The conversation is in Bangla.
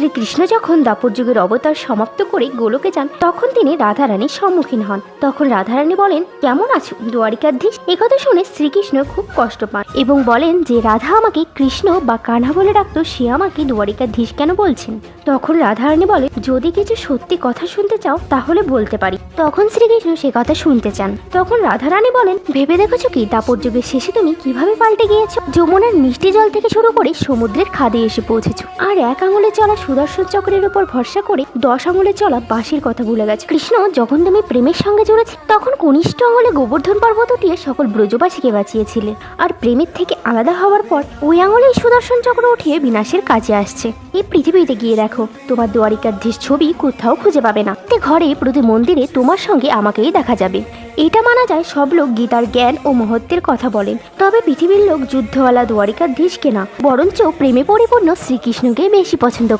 শ্রীকৃষ্ণ যখন দাপর যুগের অবতার সমাপ্ত করে গোলকে যান, তখন তিনি রাধারানীর সম্মুখীন হন। তখন রাধারানী বলেন, কেমন আছো, দ্বারিকাধীশ? একথা শুনে শ্রীকৃষ্ণ খুব কষ্ট পান এবং বলেন যে, রাধা আমাকে কৃষ্ণ বা কান্হা বলে ডাকতো, সে আমাকে দ্বারিকাধীশ কেন বলছেন? তখন রাধারানী বলে যদি কিছু সত্যি কথা শুনতে চাও, তাহলে বলতে পারি। তখন শ্রীকৃষ্ণ সে কথা শুনতে চান। তখন রাধারানী বলেন, ভেবে দেখেছ কি, দাপর যুগের শেষে তুমি কীভাবে পাল্টে গিয়েছো? যমুনার মিষ্টি জল থেকে শুরু করে সমুদ্রের খাদে এসে পৌঁছেছো। আর এক আঙুলে চলা সুদর্শন চক্রের উপর ভরসা করে দশ আঙুলে চলা বাঁশির কথা ভুলে গেছে। কৃষ্ণ যখন তুমি প্রেমের সঙ্গে জুড়েছি, তখন কনিষ্ঠ আঙুলে গোবর্ধন পর্বত উঠিয়ে সকল ব্রজবাসীকে বাঁচিয়েছিলে। আর প্রেমের থেকে আলাদা হওয়ার পর ওই আঙুলেই সুদর্শন চক্র উঠিয়ে বিনাশের কাজে আসছে। এই পৃথিবীতে গিয়ে দেখো, তোমার দ্বারিকাধীশ ছবি কোথাও খুঁজে পাবে না। তে ঘরে প্রতি মন্দিরে তোমার সঙ্গে আমাকেই দেখা যাবে। এটা মানা যায় সব লোক গীতার জ্ঞান ও মহত্বের কথা বলেন। তবে পৃথিবীর লোক যুদ্ধওয়ালা দ্বারিকাধীশকে না, বরঞ্চ প্রেমে পরিপূর্ণ শ্রীকৃষ্ণকে বেশি পছন্দ করে।